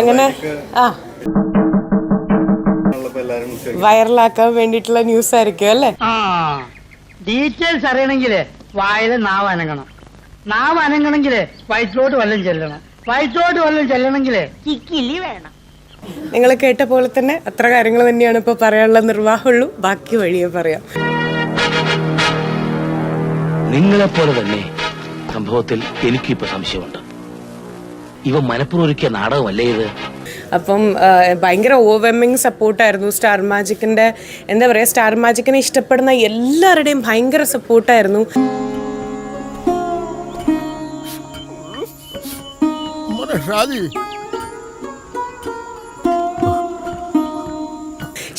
അങ്ങനെ ആ. വൈറലാക്കാൻ വേണ്ടിട്ടുള്ള ന്യൂസ് ആയിരിക്കും അല്ലേ ഡീറ്റെയിൽസ് അറിയണമെങ്കിൽ വായിൽ നാവ് അനങ്ങണം. നാവ് അനങ്ങണമെങ്കിൽ വയറ്റിലോട്ട് വല്ലതും ചെല്ലണം. വയറ്റിലോട്ട് വല്ലതും ചെല്ലണമെങ്കിൽ ചിക്കിലി വേണം. നിങ്ങൾ കേട്ട പോലെ തന്നെ അത്ര കാര്യങ്ങൾ തന്നെയാണ് ഇപ്പോൾ പറയാനുള്ള നിർവാഹമുള്ളൂ. ബാക്കി വഴിയെ പറയാം. നിങ്ങളെപ്പോലെ തന്നെ സംഭവത്തിൽ എനിക്കിപ്പോ സംശയമുണ്ട്. ഇവ മനപ്പുറം ഒരുക്കിയ നാടകമല്ലേ ഇത്? അപ്പം ഭയങ്കര ഓവർവെമ്മിങ് സപ്പോർട്ടായിരുന്നു സ്റ്റാർ മാജിക്കിന്റെ എന്താ പറയാ സ്റ്റാർ മാജിക്കിനെ ഇഷ്ടപ്പെടുന്ന എല്ലാവരുടെയും ഭയങ്കര സപ്പോർട്ടായിരുന്നു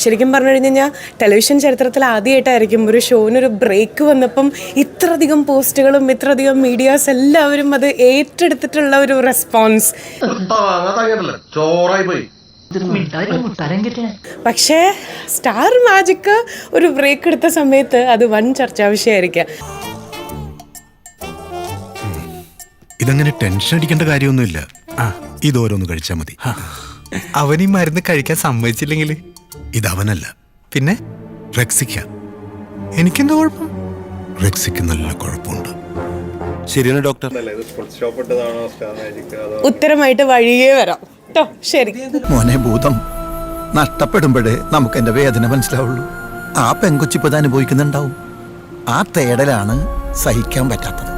ശരിക്കും പറഞ്ഞു കഴിഞ്ഞാൽ ടെലിവിഷൻ ചരിത്രത്തിൽ ആദ്യമായിട്ടായിരിക്കും ഒരു ഷോനൊരു ബ്രേക്ക് വന്നപ്പം ഇത്രയധികം പോസ്റ്റുകളും ഇത്രയധികം മീഡിയാസ് എല്ലാവരും അത് ഏറ്റെടുത്തിട്ടുള്ള ഒരു റെസ്പോൺസ് ചോറായി പോയി. പക്ഷേ സ്റ്റാർ മാജിക് ഒരു ബ്രേക്ക് എടുത്ത സമയത്ത് അത് വൻ ചർച്ചാ വിഷയമായിരിക്കാം ഇതങ്ങനെ ടെൻഷൻ അടിക്കേണ്ട കാര്യമൊന്നുമില്ല. ഇതോരോന്ന് കഴിച്ചാൽ മതി. അവൻ ഈ മരുന്ന് കഴിക്കാൻ സമ്മതിച്ചില്ലെങ്കിൽ ഇതവനല്ല. പിന്നെ? റെക്സിക്ക എനിക്കെന്താ കുഴപ്പം? റെക്സിക്ക് നല്ല കുഴപ്പമുണ്ട്. ശരിയാണ് ഡോക്ടർ. ഉത്തരമായിട്ട് വഴിയേ വരാം. കേട്ടോ ശരി. മോനെ ഭൂതം. നഷ്ടപ്പെടുമ്പോഴേ നമുക്ക് എന്റെ വേദന മനസ്സിലാവുള്ളൂ. ആ പെങ്കൊച്ചിപ്പത് അനുഭവിക്കുന്നുണ്ടാവും. ആ തേടലാണ് സഹിക്കാൻ പറ്റാത്തത്.